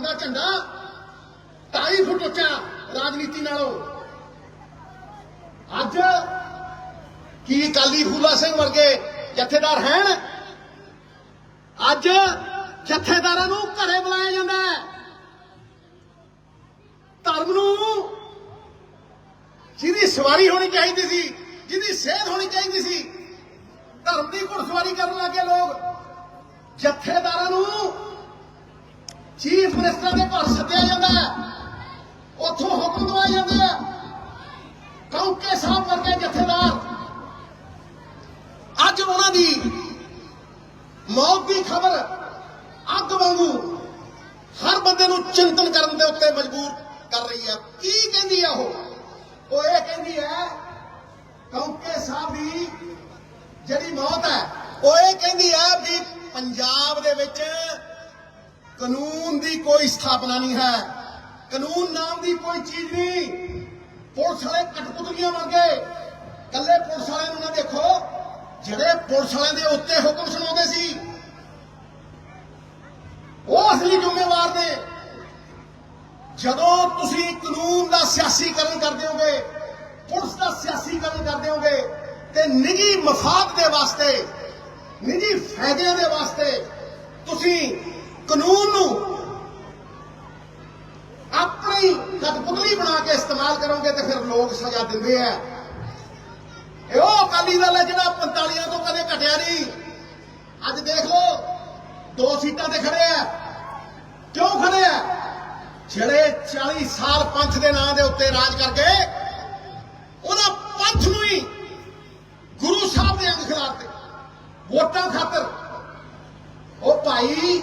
ਦਾ ਝੰਡਾ 2.5 ਫੁੱਟ ਉੱਚਾ ਰਾਜਨੀਤੀ ਨਾਲੋਂ। ਅੱਜ ਕੀ ਅਕਾਲੀ ਫੂਲਾ ਸਿੰਘ ਵਰਗੇ ਜਥੇਦਾਰ ਹਨ ਅੱਜ ਜਥੇਦਾਰਾਂ ਨੂੰ ਘਰੇ ਬੁਲਾਇਆ ਜਾਂਦਾ ਹੈ। ਧਰਮ ਨੂੰ ਜਿਹਦੀ ਸਵਾਰੀ ਹੋਣੀ ਚਾਹੀਦੀ ਸੀ, ਜਿਹਦੀ ਸੇਧ ਹੋਣੀ ਚਾਹੀਦੀ ਸੀ, ਧਰਮ ਦੀ ਘੁੜਸਵਾਰੀ ਕਰਨ ਲੱਗੇ ਲੋਕ ਜਥੇਦਾਰਾਂ ਨੂੰ ਚੀਫ ਮਿਨਿਸਟਰ ਦੇ ਘਰ ਸੱਦਿਆ ਜਾਂਦਾ ਹੈ। ਉੱਥੋਂ ਹੁਕਮ ਦਵਾਏ ਜਾਂਦੇ ਆ ਕੌਕੇ ਸਾਹਿਬ ਵਰਗੇ ਜਥੇਦਾਰ। ਅੱਜ ਉਹਨਾਂ ਦੀ ਮੌਤ ਦੀ ਖਬਰ ਅੱਗ ਵਾਂਗੂ ਹਰ ਬੰਦੇ ਨੂੰ ਚਿੰਤਨ ਕਰਨ ਦੇ ਉੱਤੇ ਮਜਬੂਰ ਕਰ ਰਹੀ ਹੈ ਕੀ ਕਹਿੰਦੀ ਹੈ ਉਹ? ਉਹ ਇਹ ਕਹਿੰਦੀ ਹੈ, ਕੌਕੇ ਸਾਹਿਬ ਦੀ ਜਿਹੜੀ ਮੌਤ ਹੈ, ਉਹ ਇਹ ਕਹਿੰਦੀ ਹੈ ਵੀ ਪੰਜਾਬ ਦੇ ਵਿੱਚ ਕਾਨੂੰਨ ਦੀ ਕੋਈ ਸਥਾਪਨਾ ਨਹੀਂ ਹੈ। ਕਾਨੂੰਨ ਨਾਮ ਦੀ ਕੋਈ ਚੀਜ਼ ਨਹੀਂ। ਪੁਲਿਸ ਵਾਲੇ ਕਠਪੁਤਲੀਆਂ ਵਰਗੇ ਕੱਲੇ ਪੁਲਿਸ ਵਾਲਿਆਂ ਨੂੰ ਨਾ ਦੇਖੋ। ਜਿਹੜੇ ਪੁਲਿਸ ਵਾਲਿਆਂ ਦੇ ਉੱਤੇ ਹੁਕਮ ਸੁਣਾਉਂਦੇ ਸੀ। ਉਹ ਅਸਲੀ ਜ਼ਿੰਮੇਵਾਰ ਨੇ। ਜਦੋਂ ਤੁਸੀਂ ਕਾਨੂੰਨ ਦਾ ਸਿਆਸੀਕਰਨ ਕਰਦੇ ਹੋਗੇ, ਪੁਲਿਸ ਦਾ ਸਿਆਸੀਕਰਨ ਕਰਦੇ ਹੋਗੇ, ਤੇ ਨਿੱਜੀ ਮਫਾਦ ਦੇ ਵਾਸਤੇ, ਨਿੱਜੀ ਫਾਇਦਿਆਂ ਦੇ ਵਾਸਤੇ ਤੁਸੀਂ ਕਾਨੂੰਨ ਨੂੰ ਆਪਣੀ ਕਠਪੁਤਲੀ ਬਣਾ ਕੇ ਇਸਤੇਮਾਲ ਕਰੋਗੇ ਤੇ ਫਿਰ ਲੋਕ ਸਜ਼ਾ ਦਿੰਦੇ ਆ। ਇਹ ਉਹ ਅਕਾਲੀ ਦਲ ਹੈ ਜਿਹੜਾ 45 ਤੋਂ ਕਦੇ ਘਟਿਆ ਨਹੀਂ। ਅੱਜ ਦੇਖ ਲਓ, ਦੋ ਸੀਟਾਂ ਤੇ ਖੜੇ ਆ। ਕਿਉਂ ਖੜੇ ਆ? ਜਿਹੜੇ 40 ਸਾਲ ਪੰਥ ਦੇ ਨਾਂ ਦੇ ਉੱਤੇ ਰਾਜ ਕਰ ਗਏ। ਉਹਨਾਂ ਪੰਥ ਨੂੰ ਹੀ ਗੁਰੂ ਸਾਹਿਬ ਦੇ ਅੰਗ ਖਿਲਾਫ ਵੋਟਾਂ ਖਾਤਰ। ਉਹ ਭਾਈ